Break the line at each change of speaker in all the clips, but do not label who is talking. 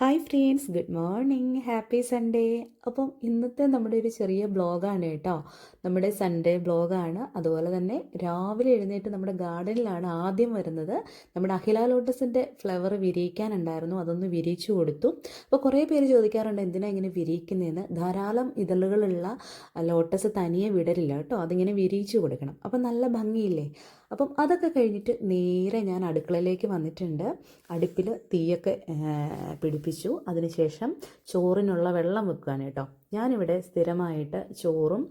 Hi friends good morning happy Sunday appam ഇന്നത്തെ നമ്മുടെ ഒരു ചെറിയ ബ്ലോഗാണ് കേട്ടോ. നമ്മുടെ സൺഡേ ബ്ലോഗാണ് അതുപോലെ തന്നെ രാവിലെ എഴുന്നേറ്റ് നമ്മുടെ ഗാർഡനിലാണ് ആദ്യം വരുന്നത്. നമ്മുടെ അഖില ലോട്ടസിന്റെ ഫ്ലവർ വിരിയിക്കാനുണ്ടായിരുന്നു. അതൊന്ന് വിരിയിച്ചു കൊടുത്തു. അപ്പോൾ കുറേ പേര് ചോദിക്കാറുണ്ട് എന്തിനാ ഇങ്ങനെ വിരിയിക്കുന്നതെന്ന് ധാരാളം ഇതളുകളുള്ള ലോട്ടസ് തനിയെ വിടരില്ല കേട്ടോ. അതിങ്ങനെ വിരിയിച്ചു കൊടുക്കണം. അപ്പം നല്ല ഭംഗിയില്ലേ? അപ്പം അതൊക്കെ കഴിഞ്ഞിട്ട് നേരെ ഞാൻ അടുക്കളയിലേക്ക് വന്നിട്ടുണ്ട്. അടുപ്പിൽ തീയൊക്കെ പിടിപ്പിച്ചു. അതിനുശേഷം ചോറിനുള്ള വെള്ളം വെക്കുകയാണ് കേട്ടോ. ഞാനിവിടെ സ്ഥിരമായിട്ട് ചോറും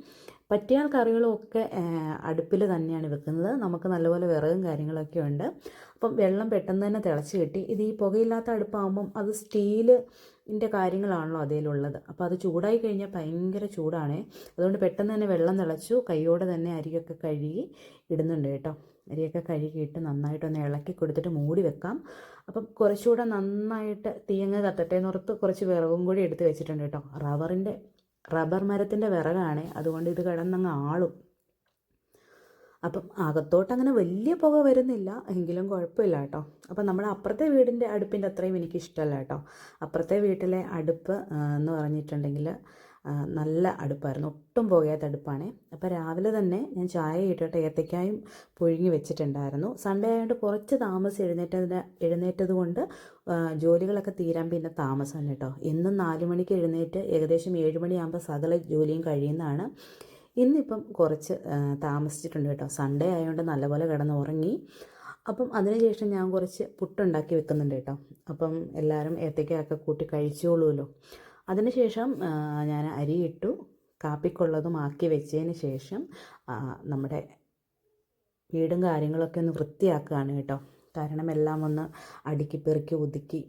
പറ്റിയാൽ കറികളും ഒക്കെ അടുപ്പിൽ തന്നെയാണ് വെക്കുന്നത്. നമുക്ക് നല്ലപോലെ വിറകും കാര്യങ്ങളൊക്കെ ഉണ്ട്. അപ്പം വെള്ളം പെട്ടെന്ന് തന്നെ തിളച്ച് കിട്ടി. ഇത് ഈ പുകയില്ലാത്ത അടുപ്പാകുമ്പം അത് സ്റ്റീൽ ഇതിന്റെ കാര്യങ്ങളാണല്ലോ അതിലുള്ളത്. അപ്പോൾ അത് ചൂടായി കഴിഞ്ഞാൽ ഭയങ്കര ചൂടാണേ. അതുകൊണ്ട് പെട്ടെന്ന് തന്നെ വെള്ളം തിളച്ചു കൈയോടെ തന്നെ അരിയൊക്കെ കഴുകി ഇടുന്നുണ്ട് കേട്ടോ. അരിയൊക്കെ കഴുകിയിട്ട് നന്നായിട്ടൊന്ന് ഇളക്കി കൊടുത്തിട്ട് മൂടി വെക്കാം. അപ്പം കുറച്ചുകൂടെ നന്നായിട്ട് തീയങ്ങ് കത്തട്ടെ എന്നോർത്ത് കുറച്ച് വിറകും കൂടി എടുത്ത് വെച്ചിട്ടുണ്ട് കേട്ടോ. റബ്ബറിന്റെ റബ്ബർ മരത്തിന്റെ വിറകാണ് അതുകൊണ്ട് ഇത് കിടന്നങ്ങ് ആളും. അപ്പം അകത്തോട്ട് അങ്ങനെ വലിയ പുക വരുന്നില്ല എങ്കിലും കുഴപ്പമില്ല കേട്ടോ. അപ്പം നമ്മുടെ അപ്പുറത്തെ വീടിന്റെ അടുപ്പിന്റെ അത്രയും എനിക്ക് ഇഷ്ടമല്ല കേട്ടോ. അപ്പുറത്തെ വീട്ടിലെ അടുപ്പ് എന്ന് പറഞ്ഞിട്ടുണ്ടെങ്കിൽ നല്ല അടുപ്പായിരുന്നു. ഒട്ടും പോകാത്ത അടുപ്പാണ്. അപ്പോൾ രാവിലെ തന്നെ ഞാൻ ചായ ഇട്ടിട്ട് ഏത്തക്കായും പുഴുങ്ങി വെച്ചിട്ടുണ്ടായിരുന്നു. സൺഡേ ആയതുകൊണ്ട് കുറച്ച് താമസം എഴുന്നേറ്റതിന് എഴുന്നേറ്റത് കൊണ്ട് ജോലികളൊക്കെ തീരാൻ പിന്നെ താമസമാണ് കേട്ടോ. എന്നും നാല് മണിക്ക് എഴുന്നേറ്റ് ഏകദേശം ഏഴ് മണിയാകുമ്പോൾ സകല ജോലിയും കഴിയുന്നതാണ്. ഇന്നിപ്പം കുറച്ച് താമസിച്ചിട്ടുണ്ട് കേട്ടോ. സൺഡേ ആയതുകൊണ്ട് നല്ലപോലെ കിടന്ന് ഉറങ്ങി അപ്പം അതിനുശേഷം ഞാൻ കുറച്ച് പുട്ടുണ്ടാക്കി വെക്കുന്നുണ്ട് കേട്ടോ. അപ്പം എല്ലാവരും ഏത്തയ്ക്കൊക്കെ കൂട്ടി കഴിച്ചോളൂല്ലോ അതിനുശേഷം ഞാൻ അരിയിട്ടു കാപ്പിക്കുള്ളതും ആക്കി വെച്ചതിന് ശേഷം നമ്മുടെ വീടും കാര്യങ്ങളൊക്കെ ഒന്ന് വൃത്തിയാക്കുകയാണ് കേട്ടോ. കാരണം എല്ലാം ഒന്ന് അടുക്കി പെറുക്കി ഒതുക്കി.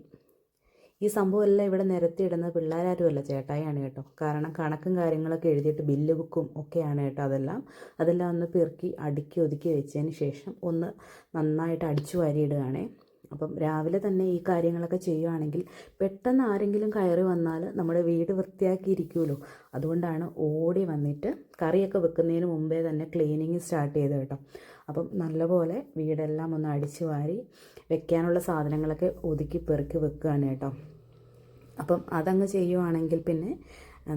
ഈ സംഭവമെല്ലാം ഇവിടെ നിരത്തിയിടുന്നത് പിള്ളേരാരുമല്ല ചേട്ടായാണ് കേട്ടോ. കാരണം കണക്കും കാര്യങ്ങളൊക്കെ എഴുതിയിട്ട് ബില്ല് ബുക്കും ഒക്കെയാണ് കേട്ടോ അതെല്ലാം. അതെല്ലാം ഒന്ന് പെറുക്കി അടുക്കി ഒതുക്കി വെച്ചതിന് ശേഷം ഒന്ന് നന്നായിട്ട് അടിച്ചു വാരിയിടുകയാണേ. അപ്പം രാവിലെ തന്നെ ഈ കാര്യങ്ങളൊക്കെ ചെയ്യുകയാണെങ്കിൽ പെട്ടെന്ന് ആരെങ്കിലും കയറി വന്നാൽ നമ്മുടെ വീട് വൃത്തിയാക്കിയിരിക്കുമല്ലോ അതുകൊണ്ടാണ് ഓടി വന്നിട്ട് കറിയൊക്കെ വെക്കുന്നതിന് മുമ്പേ തന്നെ ക്ലീനിങ് സ്റ്റാർട്ട് ചെയ്ത് കേട്ടോ. അപ്പം നല്ലപോലെ വീടെല്ലാം ഒന്ന് അടിച്ചു വാരി വെക്കാനുള്ള സാധനങ്ങളൊക്കെ ഒതുക്കി പെറുക്കി വെക്കുകയാണ് കേട്ടോ. അപ്പം അതങ്ങ് ചെയ്യുവാണെങ്കിൽ പിന്നെ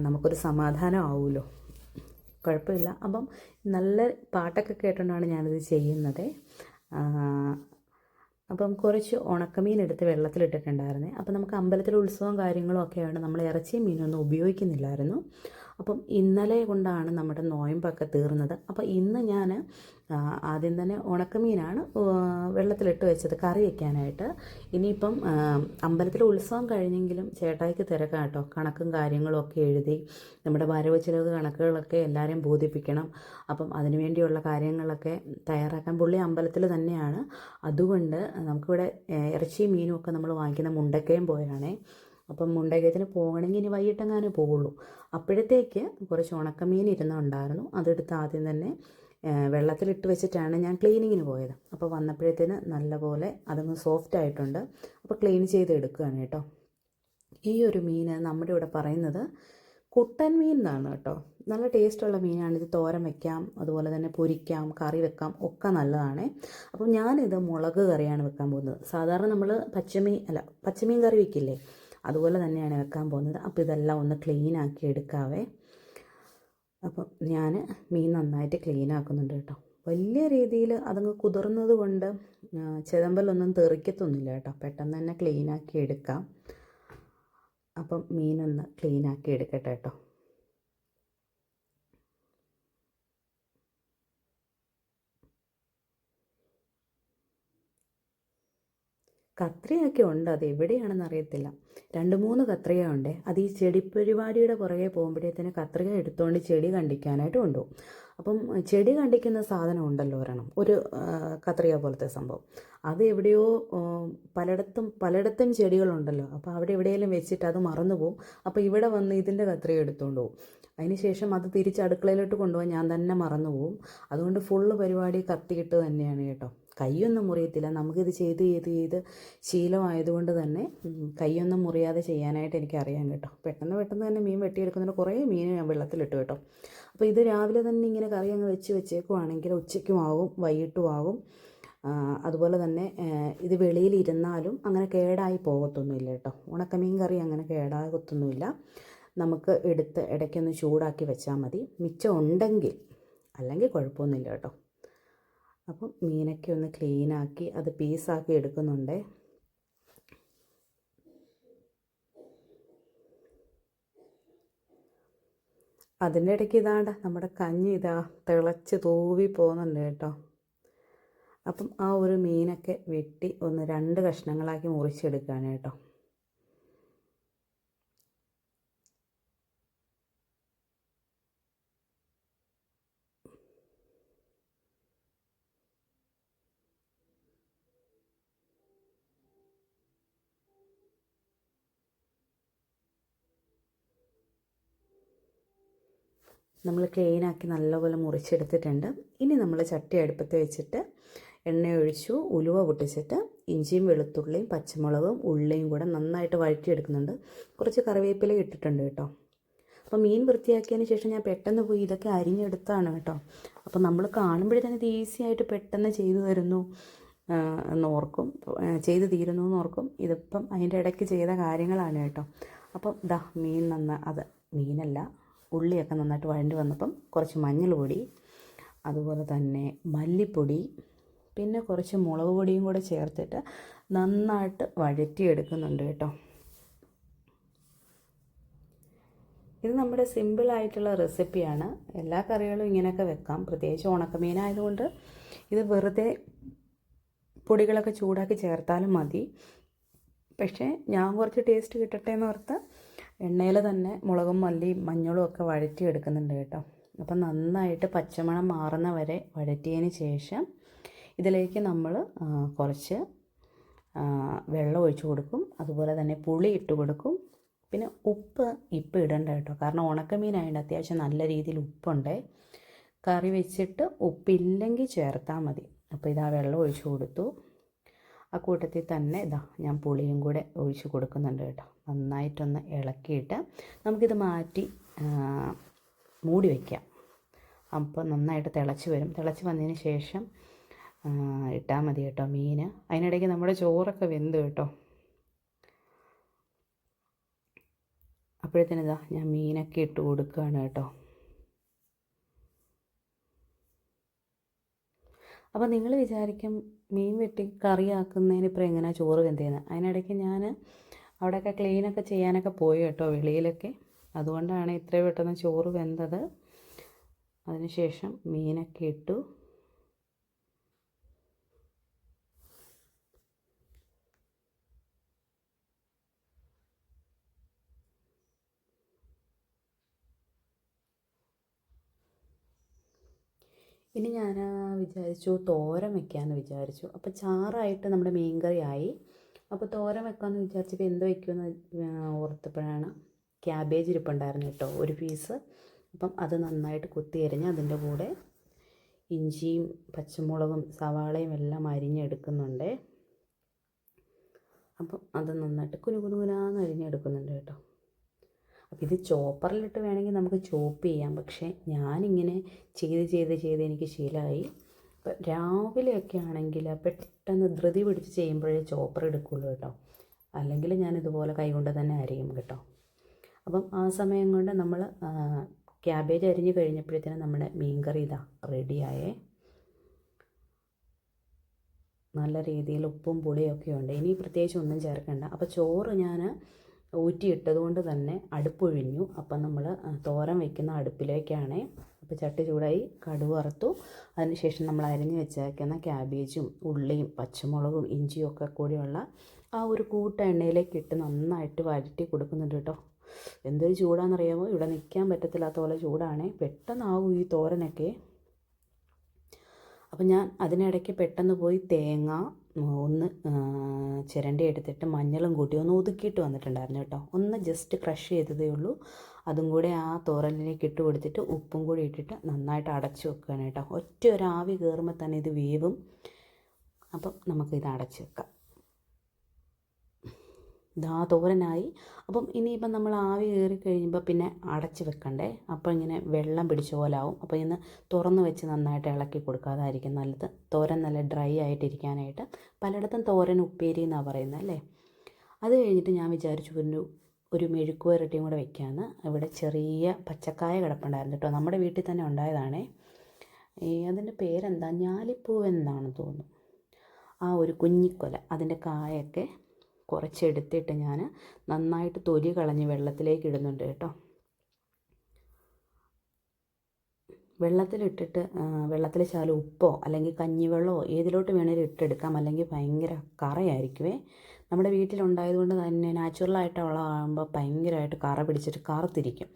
നമുക്കൊരു സമാധാനം ആവുമല്ലോ. കുഴപ്പമില്ല. അപ്പം നല്ല പാട്ടൊക്കെ കേട്ടുകൊണ്ടാണ് ഞാനിത് ചെയ്യുന്നത്. അപ്പം കുറച്ച് ഉണക്കമീൻ എടുത്ത് വെള്ളത്തിലിട്ടിട്ടുണ്ടായിരുന്നേ. അപ്പം നമുക്ക് അമ്പലത്തിലെ ഉത്സവം കാര്യങ്ങളും ഒക്കെയാണ് നമ്മൾ ഇറച്ചിയും മീനൊന്നും ഉപയോഗിക്കുന്നില്ലായിരുന്നു. അപ്പം ഇന്നലെ കൊണ്ടാണ് നമ്മുടെ നോയമ്പൊക്കെ തീർന്നത്. അപ്പോൾ ഇന്ന് ഞാൻ ആദ്യം തന്നെ ഉണക്കമീനാണ് വെള്ളത്തിലിട്ട് വെച്ചത് കറി വയ്ക്കാനായിട്ട് ഇനിയിപ്പം അമ്പലത്തിലെ ഉത്സവം കഴിഞ്ഞെങ്കിലും ചേട്ടായിക്ക് തിരക്കാം കേട്ടോ. കണക്കും കാര്യങ്ങളും ഒക്കെ എഴുതി നമ്മുടെ വരവ് ചിലവ് കണക്കുകളൊക്കെ എല്ലാവരെയും ബോധിപ്പിക്കണം. അപ്പം അതിനുവേണ്ടിയുള്ള കാര്യങ്ങളൊക്കെ തയ്യാറാക്കാൻ പുള്ളി അമ്പലത്തിൽ തന്നെയാണ്. അതുകൊണ്ട് നമുക്കിവിടെ ഇറച്ചിയും മീനും ഒക്കെ നമ്മൾ വാങ്ങിക്കുന്ന മുണ്ടക്കയും പോയാണേ. അപ്പം മുണ്ടകയത്തിന് പോകണമെങ്കിൽ ഇനി വൈകിട്ടെങ്ങാനേ പോവുള്ളൂ. അപ്പോഴത്തേക്ക് കുറച്ച് ഉണക്കമീൻ ഇരുന്നുണ്ടായിരുന്നു. അതെടുത്ത് ആദ്യം തന്നെ വെള്ളത്തിലിട്ട് വെച്ചിട്ടാണ് ഞാൻ ക്ലീനിങ്ങിന് പോയത്. അപ്പോൾ വന്നപ്പോഴത്തേന് നല്ലപോലെ അതങ്ങ് സോഫ്റ്റ് ആയിട്ടുണ്ട്. അപ്പോൾ ക്ലീൻ ചെയ്ത് എടുക്കുകയാണ് കേട്ടോ. ഈ ഒരു മീൻ നമ്മുടെ ഇവിടെ പറയുന്നത് കുട്ടൻ മീൻ എന്നാണ് കേട്ടോ. നല്ല ടേസ്റ്റുള്ള മീനാണ്. ഇത് തോരൻ വെക്കാം അതുപോലെ തന്നെ പൊരിക്കാം കറി വെക്കാം ഒക്കെ നല്ലതാണ്. അപ്പം ഞാനിത് മുളക് കറിയാണ് വെക്കാൻ പോകുന്നത്. സാധാരണ നമ്മൾ പച്ചമീൻ അല്ല പച്ചമീൻ കറി വെക്കില്ലേ? അതുപോലെ തന്നെയാണ് വെക്കാൻ പോകുന്നത്. അപ്പോൾ ഇതെല്ലാം ഒന്ന് ക്ലീൻ ആക്കി എടുക്കാവേ. അപ്പം ഞാൻ മീൻ നന്നായിട്ട് ക്ലീൻ ആക്കുന്നുണ്ട് കേട്ടോ. വലിയ രീതിയിൽ അതങ്ങ് കുതിർന്നത് കൊണ്ട് ചെതമ്പലൊന്നും തെറിക്കത്തൊന്നുമില്ല കേട്ടോ. പെട്ടെന്ന് തന്നെ ക്ലീൻ ആക്കി എടുക്കാം. അപ്പം മീനൊന്ന് ക്ലീൻ ആക്കി എടുക്കട്ടെ കേട്ടോ. കത്രിയൊക്കെ ഉണ്ട് അത് എവിടെയാണെന്ന് അറിയത്തില്ല. രണ്ട് മൂന്ന് കത്രിക ഉണ്ട്. അത് ഈ ചെടി പരിപാടിയുടെ പുറകെ പോകുമ്പോഴത്തേന് കത്രിക എടുത്തുകൊണ്ട് ചെടി കണ്ടിക്കാനായിട്ട് കൊണ്ടുപോകും. അപ്പം ചെടി കണ്ടിക്കുന്ന സാധനം ഉണ്ടല്ലോ ഒരെണ്ണം. ഒരു കത്രിക പോലത്തെ സംഭവം. അത് എവിടെയോ പലയിടത്തും പലയിടത്തും ചെടികളുണ്ടല്ലോ. അപ്പോൾ അവിടെ എവിടെയെങ്കിലും വെച്ചിട്ട് അത് മറന്നു പോകും അപ്പോൾ ഇവിടെ വന്ന് ഇതിന്റെ കത്രിക എടുത്തുകൊണ്ട് പോകും അതിനുശേഷം അത് തിരിച്ച് അടുക്കളയിലോട്ട് കൊണ്ടുപോകാൻ ഞാൻ തന്നെ മറന്നു പോകും അതുകൊണ്ട് ഫുള്ള് പരിപാടി കത്തിയിട്ട് തന്നെയാണ് കേട്ടോ. കൈയൊന്നും മുറിയത്തില്ല. നമുക്കിത് ചെയ്ത് ചെയ്ത് ചെയ്ത് ശീലമായതുകൊണ്ട് തന്നെ കൈയൊന്നും മുറിയാതെ ചെയ്യാനായിട്ട് എനിക്കറിയാം കേട്ടോ. പെട്ടെന്ന് പെട്ടെന്ന് തന്നെ മീൻ വെട്ടിയെടുക്കുന്നതിന് കുറേ മീൻ ഞാൻ വെള്ളത്തിലിട്ട് കേട്ടോ. അപ്പോൾ ഇത് രാവിലെ തന്നെ ഇങ്ങനെ കറി അങ്ങ് വെച്ച് വെച്ചേക്കുവാണെങ്കിൽ ഉച്ചയ്ക്കും ആകും വൈകിട്ടും ആകും. അതുപോലെ തന്നെ ഇത് വെളിയിൽ ഇരുന്നാലും അങ്ങനെ കേടായി പോകത്തൊന്നുമില്ല കേട്ടോ. ഉണക്കമീൻ കറി അങ്ങനെ കേടാകത്തൊന്നുമില്ല. നമുക്ക് എടുത്ത് ഇടയ്ക്കൊന്ന് ചൂടാക്കി വെച്ചാൽ മതി. മിച്ചം ഉണ്ടെങ്കിൽ അല്ലെങ്കിൽ കുഴപ്പമൊന്നുമില്ല കേട്ടോ. അപ്പം മീനൊക്കെ ഒന്ന് ക്ലീനാക്കി അത് പീസാക്കി എടുക്കുന്നുണ്ടേ. അതിന്റെ ഇടയ്ക്ക് ഇതാണ്ട നമ്മുടെ കഞ്ഞി ഇതാ തിളച്ച് തൂവി പോകുന്നുണ്ട് കേട്ടോ. അപ്പം ആ ഒരു മീനൊക്കെ വെട്ടി ഒന്ന് രണ്ട് കഷ്ണങ്ങളാക്കി മുറിച്ചെടുക്കുകയാണ് കേട്ടോ. നമ്മൾ ക്ലീനാക്കി നല്ലപോലെ മുറിച്ചെടുത്തിട്ടുണ്ട്. ഇനി നമ്മൾ ചട്ടി അടുപ്പത്ത് വെച്ചിട്ട് എണ്ണ ഒഴിച്ചു ഉലുവ പൊട്ടിച്ചിട്ട് ഇഞ്ചിയും വെളുത്തുള്ളിയും പച്ചമുളകും ഉള്ളിയും കൂടെ നന്നായിട്ട് വഴറ്റിയെടുക്കുന്നുണ്ട്. കുറച്ച് കറിവേപ്പില ഇട്ടിട്ടുണ്ട് കേട്ടോ. അപ്പോൾ മീൻ വൃത്തിയാക്കിയതിന് ശേഷം ഞാൻ പെട്ടെന്ന് പോയി ഇതൊക്കെ അരിഞ്ഞെടുത്താണ് കേട്ടോ. അപ്പോൾ നമ്മൾ കാണുമ്പോഴേ തന്നെ ഇത് ഈസി ആയിട്ട് പെട്ടെന്ന് ചെയ്തു തരുന്നു. എന്നോർക്കും ചെയ്തു തീരുന്നു എന്നോർക്കും ഇതിപ്പം അതിന്റെ ഇടയ്ക്ക് ചെയ്ത കാര്യങ്ങളാണ് കേട്ടോ. അപ്പം ദാ മീൻ നന്ന അത് മീനല്ല ഉള്ളിയൊക്കെ നന്നായിട്ട് വഴണ്ടി വന്നപ്പം കുറച്ച് മഞ്ഞൾ പൊടി അതുപോലെ തന്നെ മല്ലിപ്പൊടി പിന്നെ കുറച്ച് മുളക് പൊടിയും കൂടെ ചേർത്തിട്ട് നന്നായിട്ട് വഴറ്റിയെടുക്കുന്നുണ്ട് കേട്ടോ. ഇത് നമ്മുടെ സിമ്പിളായിട്ടുള്ള റെസിപ്പിയാണ്. എല്ലാ കറികളും ഇങ്ങനെയൊക്കെ വെക്കാം. പ്രത്യേകിച്ച് ഉണക്കമീനായതുകൊണ്ട് ഇത് വെറുതെ പൊടികളൊക്കെ ചൂടാക്കി ചേർത്താലും മതി. പക്ഷേ ഞാൻ കുറച്ച് ടേസ്റ്റ് കിട്ടട്ടെ എന്ന് ഓർത്ത് എണ്ണയിൽ തന്നെ മുളകും മല്ലിയും മഞ്ഞളും ഒക്കെ വഴറ്റി എടുക്കുന്നുണ്ട് കേട്ടോ. അപ്പം നന്നായിട്ട് പച്ചമണം മാറുന്ന വരെ വഴറ്റിയതിന് ശേഷം ഇതിലേക്ക് നമ്മൾ കുറച്ച് വെള്ളം ഒഴിച്ചു കൊടുക്കും. അതുപോലെ തന്നെ പുളി ഇട്ട് കൊടുക്കും. പിന്നെ ഉപ്പ് ഇപ്പം ഇടണ്ട കേട്ടോ. കാരണം ഉണക്കമീനായതുകൊണ്ട് അത്യാവശ്യം നല്ല രീതിയിൽ ഉപ്പുണ്ട്. കറി വെച്ചിട്ട് ഉപ്പില്ലെങ്കിൽ ചേർത്താൽ മതി. അപ്പോൾ ഇതാ വെള്ളം ഒഴിച്ചു കൊടുത്തു. ആ കൂട്ടത്തിൽ തന്നെ ഇതാ ഞാൻ പുളിയും കൂടെ ഒഴിച്ച് കൊടുക്കുന്നുണ്ട് കേട്ടോ. നന്നായിട്ടൊന്ന് ഇളക്കിയിട്ട് നമുക്കിത് മാറ്റി മൂടി വയ്ക്കാം അപ്പോൾ നന്നായിട്ട് തിളച്ച് വരും. തിളച്ച് വന്നതിന് ശേഷം ഇട്ടാൽ മതി കേട്ടോ മീൻ. അതിനിടയ്ക്ക് നമ്മുടെ ചോറൊക്കെ വെന്ത് കേട്ടോ. അപ്പോഴത്തേനിതാ ഞാൻ മീനൊക്കെ ഇട്ട് കൊടുക്കുകയാണ് കേട്ടോ. അപ്പോൾ നിങ്ങൾ വിചാരിക്കും മീൻ വെട്ടി കറിയാക്കുന്നതിന് ഇപ്പോൾ എങ്ങനെയാണ് ചോറ് വെന്തേന്ന്. അതിനിടയ്ക്ക് ഞാൻ അവിടെയൊക്കെ ക്ലീനൊക്കെ ചെയ്യാനൊക്കെ പോയി കേട്ടോ വെളിയിലൊക്കെ. അതുകൊണ്ടാണ് ഇത്രയും പെട്ടെന്ന് ചോറ് വെന്തത്. അതിനുശേഷം മീനൊക്കെ ഇട്ടു. ഇനി ഞാൻ വിചാരിച്ചു തോരൻ വെക്കാമെന്ന് വിചാരിച്ചു. അപ്പോൾ ചാറായിട്ട് നമ്മുടെ മീൻകറി ആയി അപ്പോൾ തോരൻ വെക്കാമെന്ന് വിചാരിച്ചപ്പോൾ എന്ത് വയ്ക്കുമെന്ന് ഓർത്തപ്പോഴാണ് ക്യാബേജ് ഇരിപ്പുണ്ടായിരുന്നു കേട്ടോ ഒരു പീസ് അപ്പം അത് നന്നായിട്ട് കുത്തി അരിഞ്ഞ് അതിന്റെ കൂടെ ഇഞ്ചിയും പച്ചമുളകും സവാളയും എല്ലാം അരിഞ്ഞെടുക്കുന്നുണ്ട് അപ്പം അത് നന്നായിട്ട് കുനുകുനുകുനാന്ന് അരിഞ്ഞെടുക്കുന്നുണ്ട് കേട്ടോ. അപ്പോൾ ഇത് ചോപ്പറിലിട്ട് വേണമെങ്കിൽ നമുക്ക് ചോപ്പ് ചെയ്യാം പക്ഷേ ഞാനിങ്ങനെ ചെയ്ത് ചെയ്ത് ചെയ്ത് എനിക്ക് ശീലമായി ഇപ്പം രാവിലെയൊക്കെ ആണെങ്കിൽ പെട്ടെന്ന് ധൃതി പിടിച്ച് ചെയ്യുമ്പോഴേ ചോപ്പർ എടുക്കുള്ളൂ കേട്ടോ. അല്ലെങ്കിൽ ഞാൻ ഇതുപോലെ കൈകൊണ്ട് തന്നെ അരിയും കേട്ടോ. അപ്പം ആ സമയം കൊണ്ട് നമ്മൾ ക്യാബേജ് അരിഞ്ഞ് കഴിഞ്ഞപ്പോഴത്തേനും നമ്മുടെ മീൻകറി ഇതാ റെഡിയായേ. നല്ല രീതിയിൽ ഉപ്പും പുളിയൊക്കെ ഉണ്ട്. ഇനി പ്രത്യേകിച്ച് ഒന്നും ചേർക്കണ്ട. അപ്പോൾ ചോറ് ഞാൻ ഊറ്റിയിട്ടത് കൊണ്ട് തന്നെ അടുപ്പൊഴിഞ്ഞു. അപ്പം നമ്മൾ തോരൻ വെക്കുന്ന അടുപ്പിലേക്കാണ്. അപ്പോൾ ചട്ടി ചൂടായി കടുവ് വറുത്തു. അതിനുശേഷം നമ്മൾ അരിഞ്ഞ് വെച്ചേക്കുന്ന ക്യാബേജും ഉള്ളിയും പച്ചമുളകും ഇഞ്ചിയും ഒക്കെ കൂടിയുള്ള ആ ഒരു കൂട്ട എണ്ണയിലേക്ക് ഇട്ട് നന്നായിട്ട് വഴറ്റി കൊടുക്കുന്നുണ്ട് കേട്ടോ. എന്തൊരു ചൂടാണെന്നറിയാമോ? ഇവിടെ നിൽക്കാൻ പറ്റത്തില്ലാത്ത പോലെ ചൂടാണ്. പെട്ടെന്നാവും ഈ തോരനൊക്കെ. അപ്പം ഞാൻ അതിനിടയ്ക്ക് പെട്ടെന്ന് പോയി തേങ്ങ ഒന്ന് ചിരണ്ടി എടുത്തിട്ട് മഞ്ഞളും കൂട്ടി ഒന്ന് ഒതുക്കിയിട്ട് വന്നിട്ടുണ്ടായിരുന്നു കേട്ടോ. ഒന്ന് ജസ്റ്റ് ക്രഷ് ചെയ്തതേ ഉള്ളൂ. അതും കൂടെ ആ തോരലിലേക്ക് ഇട്ട് കൊടുത്തിട്ട് ഉപ്പും കൂടി ഇട്ടിട്ട് നന്നായിട്ട് അടച്ചു വെക്കുകയാണ് കേട്ടോ. ഒറ്റ ഒരു ആവി കയറുമ്പോൾ തന്നെ ഇത് വേവും. അപ്പം നമുക്കിത് അടച്ചു വെക്കാം. ഇതാ തോരനായി അപ്പം ഇനിയിപ്പം നമ്മൾ ആവി കയറി കഴിയുമ്പോൾ പിന്നെ അടച്ച് വെക്കണ്ടേ? അപ്പം ഇങ്ങനെ വെള്ളം പിടിച്ച പോലെ ആവും. അപ്പോൾ ഇന്ന് തുറന്ന് വെച്ച് നന്നായിട്ട് ഇളക്കി കൊടുക്കാതായിരിക്കും നല്ലത്. തോരൻ നല്ല ഡ്രൈ ആയിട്ടിരിക്കാനായിട്ട്. പലയിടത്തും തോരൻ ഉപ്പേരി എന്നാണ് പറയുന്നത് അല്ലേ? അത് കഴിഞ്ഞിട്ട് ഞാൻ വിചാരിച്ചു ഒരു ഒരു മെഴുക്ക് വരട്ടിയും കൂടെ വെക്കാമെന്ന് ഇവിടെ ചെറിയ പച്ചക്കായ കിടപ്പുണ്ടായിരുന്നു കേട്ടോ. നമ്മുടെ വീട്ടിൽ തന്നെ ഉണ്ടായതാണേ. ഈ അതിന്റെ പേരെന്താ? ഞാലിപ്പൂവെന്നാണെന്ന് തോന്നുന്നു. ആ ഒരു കുഞ്ഞിക്കൊല. അതിന്റെ കായൊക്കെ കുറച്ചെടുത്തിട്ട് ഞാൻ നന്നായിട്ട് തൊലി കളഞ്ഞ് വെള്ളത്തിലേക്ക് ഇടുന്നുണ്ട് കേട്ടോ. വെള്ളത്തിലിട്ടിട്ട് വെള്ളത്തിൽ ശാലം ഉപ്പോ അല്ലെങ്കിൽ കഞ്ഞിവെള്ളമോ ഏതിലോട്ട് വേണേലും ഇട്ടെടുക്കാം. അല്ലെങ്കിൽ ഭയങ്കര കറയായിരിക്കുമേ നമ്മുടെ വീട്ടിലുണ്ടായതുകൊണ്ട് തന്നെ നാച്ചുറലായിട്ട് ഉള്ളതാകുമ്പോൾ ഭയങ്കരമായിട്ട് കറ പിടിച്ചിട്ട് കറുത്തിരിക്കും.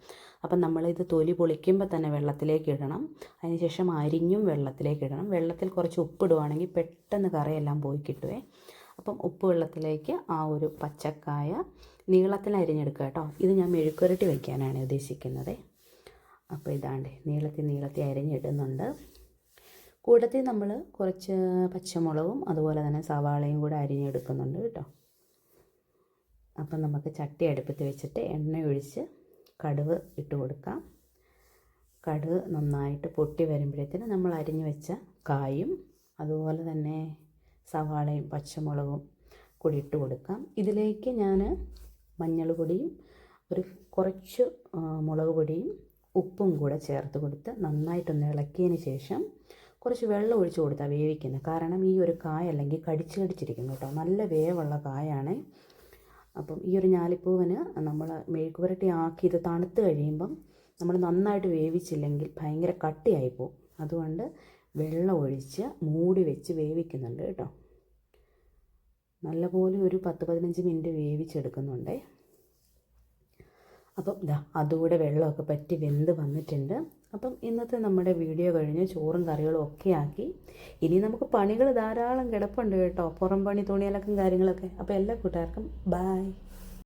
അപ്പം നമ്മളിത് തൊലി പൊളിക്കുമ്പോൾ തന്നെ വെള്ളത്തിലേക്ക് ഇടണം. അതിനുശേഷം അരിഞ്ഞും വെള്ളത്തിലേക്ക് ഇടണം. വെള്ളത്തിൽ കുറച്ച് ഉപ്പിടുവാണെങ്കിൽ പെട്ടെന്ന് കറയെല്ലാം പോയി കിട്ടുവേ. അപ്പം ഉപ്പ് വെള്ളത്തിലേക്ക് ആ ഒരു പച്ചക്കായ നീളത്തിൽ അരിഞ്ഞെടുക്കുക കേട്ടോ. ഇത് ഞാൻ മെഴുക്കുരട്ടി വയ്ക്കാനാണ് ഉദ്ദേശിക്കുന്നത്. അപ്പോൾ ഇതാണ്ട് നീളത്തിൽ നീളത്തിൽ അരിഞ്ഞിടുന്നുണ്ട്. കൂട്ടത്തിൽ നമ്മൾ കുറച്ച് പച്ചമുളകും അതുപോലെ തന്നെ സവാളയും കൂടെ അരിഞ്ഞെടുക്കുന്നുണ്ട് കേട്ടോ. അപ്പം നമുക്ക് ചട്ടി അടുപ്പത്ത് വെച്ചിട്ട് എണ്ണ ഒഴിച്ച് കടുവ് ഇട്ട് കൊടുക്കാം. കടുവ് നന്നായിട്ട് പൊട്ടി വരുമ്പോഴത്തേന് നമ്മൾ അരിഞ്ഞു വെച്ച കായും അതുപോലെ തന്നെ സവാളയും പച്ചമുളകും കൂടി ഇട്ട് കൊടുക്കാം. ഇതിലേക്ക് ഞാൻ മഞ്ഞൾ പൊടിയും ഒരു കുറച്ച് മുളക് പൊടിയും ഉപ്പും കൂടെ ചേർത്ത് കൊടുത്ത് നന്നായിട്ടൊന്ന് ഇളക്കിയതിന് ശേഷം കുറച്ച് വെള്ളം ഒഴിച്ച് കൊടുത്താൽ വേവിക്കുന്നത്. കാരണം ഈ ഒരു കായ അല്ലെങ്കിൽ കടിച്ച് കടിച്ചിരിക്കുന്നു കേട്ടോ. നല്ല വേവുള്ള കായാണ്. അപ്പം ഈ ഒരു ഞാലിപ്പൂവിന് നമ്മൾ മെഴുക്കുപുരട്ടി ആക്കി ഇത് തണുത്ത് കഴിയുമ്പം നമ്മൾ നന്നായിട്ട് വേവിച്ചില്ലെങ്കിൽ ഭയങ്കര കട്ടിയായി പോകും. അതുകൊണ്ട് വെള്ളം ഒഴിച്ച് മൂടി വെച്ച് വേവിക്കുന്നുണ്ട് കേട്ടോ. നല്ലപോലെ ഒരു പത്ത് പതിനഞ്ച് മിനിറ്റ് വേവിച്ചെടുക്കുന്നുണ്ടേ. അപ്പം ഇതാ അതുകൂടെ വെള്ളമൊക്കെ പറ്റി വെന്ത് വന്നിട്ടുണ്ട്. അപ്പം ഇന്നത്തെ നമ്മുടെ വീഡിയോ കഴിഞ്ഞ് ചോറും കറികളും ഒക്കെ ആക്കി. ഇനി നമുക്ക് പണികൾ ധാരാളം കിടപ്പുണ്ട് കേട്ടോ. പുറം പണി തുണിയലക്കും കാര്യങ്ങളൊക്കെ. അപ്പോൾ എല്ലാ കൂട്ടുകാർക്കും ബായ്